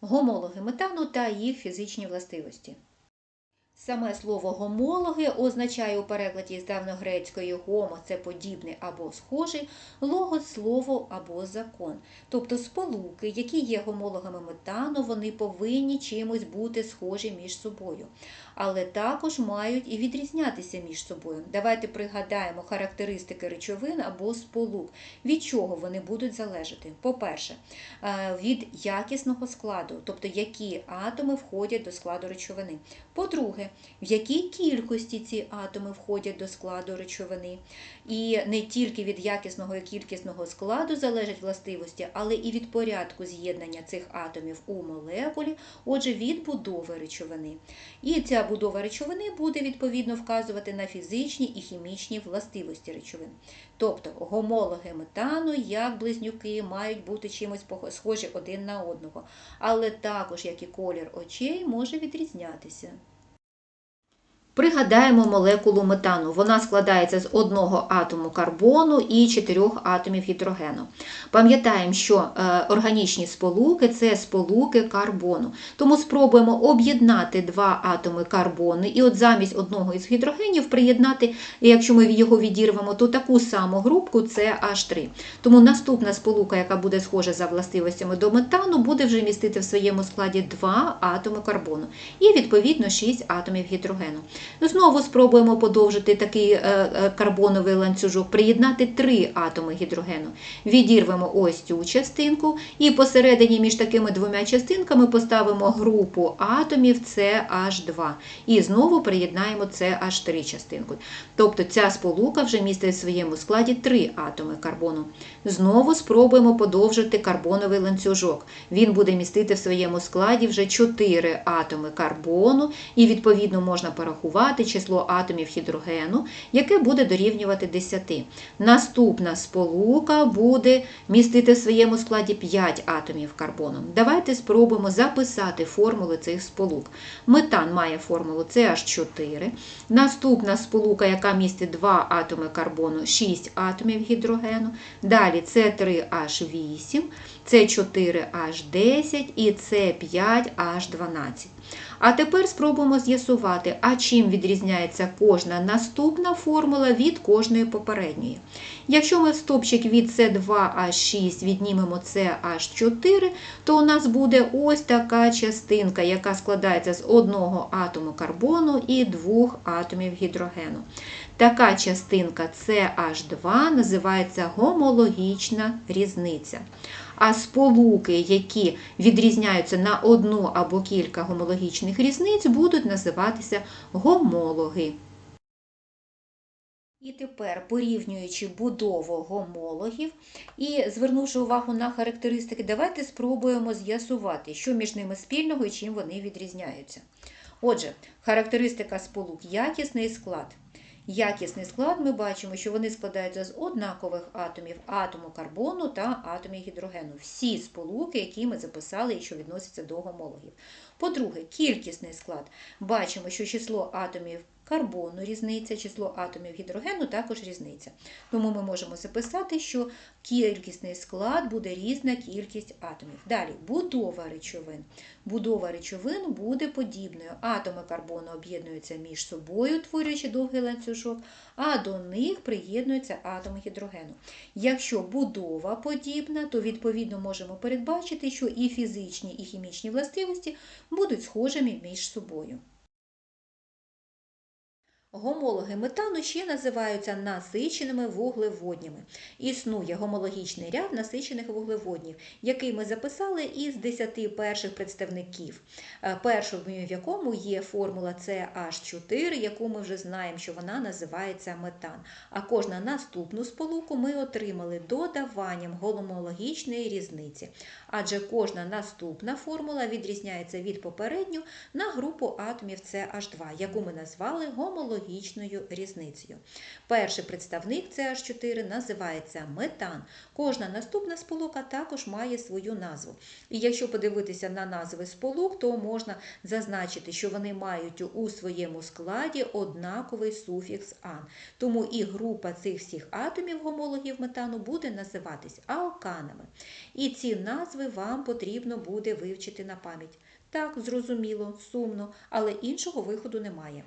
гомологи метану та їх фізичні властивості. Саме слово гомологи означає у перекладі з давньогрецької гомо це подібний або схожий, логос слово або закон. Тобто сполуки, які є гомологами метану, вони повинні чимось бути схожі між собою, але також мають і відрізнятися між собою. Давайте пригадаємо характеристики речовин або сполук, від чого вони будуть залежати. По-перше, е, від якісного складу, тобто які атоми входять до складу речовини. По-друге, в якій кількості ці атоми входять до складу речовини. І не тільки від якісного і кількісного складу залежать властивості, але і від порядку з'єднання цих атомів у молекулі, отже, від будови речовини. І ця будова речовини буде відповідно вказувати на фізичні і хімічні властивості речовин. Тобто гомологи метану, як близнюки, мають бути чимось схожі один на одного, але також, як і колір очей, може відрізнятися. Пригадаємо молекулу метану. Вона складається з одного атому карбону і чотирьох атомів гідрогену. Пам'ятаємо, що е, органічні сполуки це сполуки карбону. Тому спробуємо об'єднати два атоми карбону і от замість одного із гідрогенів приєднати, якщо ми його відірвемо, то таку саму групку це H3. Тому наступна сполука, яка буде схожа за властивостями до метану, буде вже містити в своєму складі два атоми карбону і відповідно 6 атомів гідрогену. Ну, Знову спробуємо подовжити такий е, е, карбоновий ланцюжок, приєднати три атоми гідрогену. Відірвемо ось цю частинку, і посередині між такими двома частинками поставимо групу атомів CH2. І знову приєднаємо CH3 частинку. Тобто ця сполука вже містить в своєму складі три атоми карбону. Знову спробуємо подовжити карбоновий ланцюжок. Він буде містити в своєму складі вже 4 атоми карбону, і відповідно можна порахувати число атомів гідрогену, яке буде дорівнювати 10. Наступна сполука буде містити в своєму складі 5 атомів карбону. Давайте спробуємо записати формули цих сполук. Метан має формулу CH4. Наступна сполука, яка містить 2 атоми карбону, 6 атомів гідрогену. Далі С3H8, С4H10 і С5H12. А тепер спробуємо з'ясувати, а чим відрізняється кожна наступна формула від кожної попередньої. Якщо ми стопчик від С2H6 віднімемо CH4, то у нас буде ось така частинка, яка складається з одного атому карбону і двох атомів гідрогену. Така частинка CH2 називається гомологічна різниця. А сполуки, які відрізняються на одну або кілька гомологічних різниць, будуть називатися гомологи. І тепер, порівнюючи будову гомологів і звернувши увагу на характеристики, давайте спробуємо з'ясувати, що між ними спільного і чим вони відрізняються. Отже, характеристика сполук якісний склад. Якісний склад ми бачимо, що вони складаються з однакових атомів атому карбону та атомів гідрогену. Всі сполуки, які ми записали і що відносяться до гомологів. По-друге, кількісний склад. Бачимо, що число атомів карбону різниця, число атомів гідрогену також різниця. Тому ми можемо записати, що кількісний склад буде різна кількість атомів. Далі, будова речовин. Будова речовин буде подібною. Атоми карбону об'єднуються між собою, творюючи довгий ланцюжок, а до них приєднуються атоми гідрогену. Якщо будова подібна, то відповідно можемо передбачити, що і фізичні, і хімічні властивості будуть схожими між собою. Гомологи метану ще називаються насиченими вуглеводнями. Існує гомологічний ряд насичених вуглеводнів, який ми записали із 10 перших представників. Е, Першим в якому є формула CH4, яку ми вже знаємо, що вона називається метан. А кожна наступну сполуку ми отримали додаванням гомологічної різниці. Адже кожна наступна формула відрізняється від попередньої на групу атомів CH2, яку ми назвали гомологічною хронологічною різницею. Перший представник CH4 називається метан. Кожна наступна сполука також має свою назву. І якщо подивитися на назви сполук, то можна зазначити, що вони мають у своєму складі однаковий суфікс ан. Тому і група цих всіх атомів гомологів метану буде називатись алканами. І ці назви вам потрібно буде вивчити на пам'ять. Так, зрозуміло, сумно, але іншого виходу немає.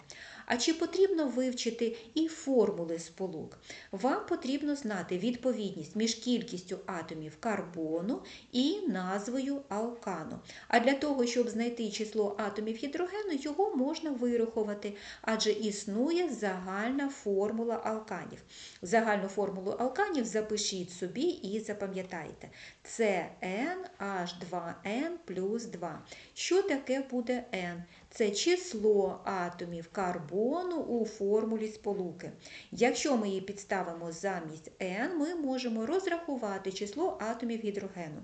А чи потрібно вивчити і формули сполук? Вам потрібно знати відповідність між кількістю атомів карбону і назвою алкану. А для того, щоб знайти число атомів гідрогену, його можна вирахувати, адже існує загальна формула алканів. Загальну формулу алканів запишіть собі і запам'ятайте. Це NH2N плюс 2. Що таке буде N? Це число атомів карбону у формулі сполуки. Якщо ми її підставимо замість N, ми можемо розрахувати число атомів гідрогену.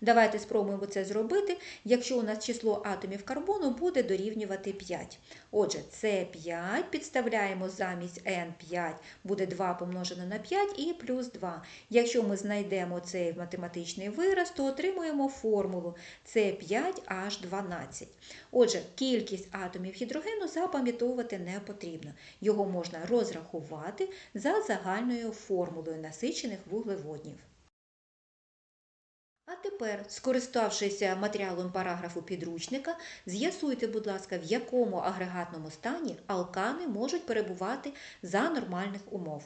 Давайте спробуємо це зробити, якщо у нас число атомів карбону буде дорівнювати 5. Отже, це 5 підставляємо замість N5, буде 2 помножено на 5 і плюс 2. Якщо ми знайдемо цей математичний вираз, то отримуємо формулу С5H12. Отже, кількість атомів гідрогену запам'ятовувати не потрібно. Його можна розрахувати за загальною формулою насичених вуглеводнів. А тепер, скориставшися матеріалом параграфу підручника, з'ясуйте, будь ласка, в якому агрегатному стані алкани можуть перебувати за нормальних умов.